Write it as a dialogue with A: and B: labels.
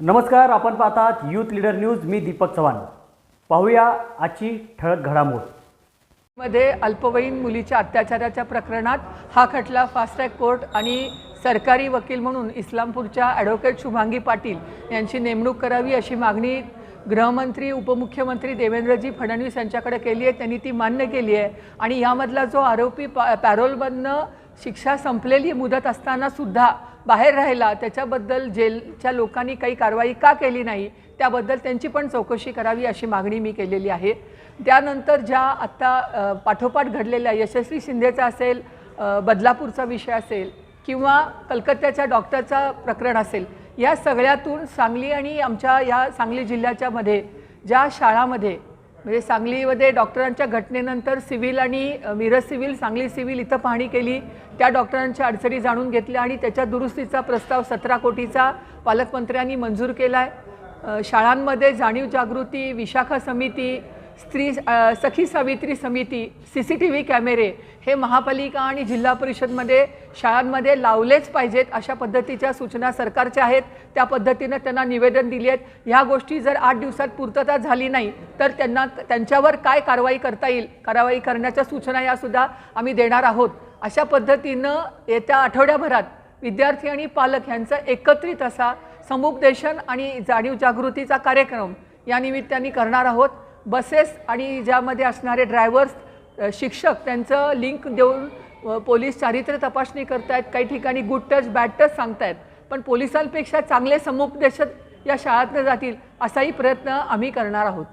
A: नमस्कार आपण पाहतात यूथ लीडर न्यूज मी दीपक चव्हाण. पाहूया आजची ठळक घडामोड.
B: मध्ये अल्पवयीन मुलीच्या अत्याचाराच्या प्रकरणात हा खटला फास्ट ट्रॅक कोर्ट आणि सरकारी वकील म्हणून इस्लामपूरच्या ॲडव्होकेट शुभांगी पाटील यांची नेमणूक करावी अशी मागणी गृहमंत्री उपमुख्यमंत्री देवेंद्रजी फडणवीस यांच्याकडे केली आहे. त्यांनी ती मान्य केली आहे. आणि यामधला जो आरोपी पा पॅरोलमधनं शिक्षा संपलेली मुदत असताना सुद्धा बाहेर राहिला त्याच्याबद्दल जेलच्या लोकांनी काही कारवाई का केली नाही त्याबद्दल त्यांची पण चौकशी करावी अशी मागणी मी केलेली आहे. त्यानंतर ज्या आत्ता पाठोपाठ घडलेल्या यशस्वी शिंदेचा असेल बदलापूरचा विषय असेल किंवा कलकत्त्याच्या डॉक्टरचा प्रकरण असेल या सगळ्यातून सांगली आणि आमच्या या सांगली जिल्ह्याच्यामध्ये ज्या शाळामध्ये म्हणजे सांगलीमध्ये डॉक्टरांच्या घटनेनंतर सिव्हिल आणि मिरज सिव्हिल सांगली सिव्हिल इथं पाहणी केली. त्या डॉक्टरांच्या अडचणी जाणून घेतल्या आणि त्याच्या दुरुस्तीचा प्रस्ताव सतरा कोटीचा पालकमंत्र्यांनी मंजूर केला आहे शाळांमध्ये जाणीव जागृती विशाखा समिती स्त्री सखी सावित्री समिती सी सी टी व्ही कॅमेरे हे महापालिका आणि जिल्हा परिषदमध्ये शाळांमध्ये लावलेच पाहिजेत अशा पद्धतीच्या सूचना सरकारच्या आहेत. त्या पद्धतीनं त्यांना निवेदन दिली आहेत. ह्या गोष्टी जर आठ दिवसात पूर्तता झाली नाही तर त्यांना त्यांच्यावर काय कारवाई करता येईल? कारवाई करण्याच्या सूचना यासुद्धा आम्ही देणार आहोत. अशा पद्धतीनं येत्या आठवड्याभरात विद्यार्थी आणि पालक यांचा एकत्रित असा समुपदेशन आणि जाणीव जागृतीचा कार्यक्रम या निमित्ताने करणार आहोत. बसेस आणि ज्यामध्ये असणारे ड्रायव्हर्स शिक्षक त्यांचं लिंक देऊन पोलीस चारित्र्य तपासणी करतायत. काही ठिकाणी गुड टच बॅड टच सांगतायत. पण पोलिसांपेक्षा चांगले समुपदेशक या शाळातनं जातील असाही प्रयत्न आम्ही करणार आहोत.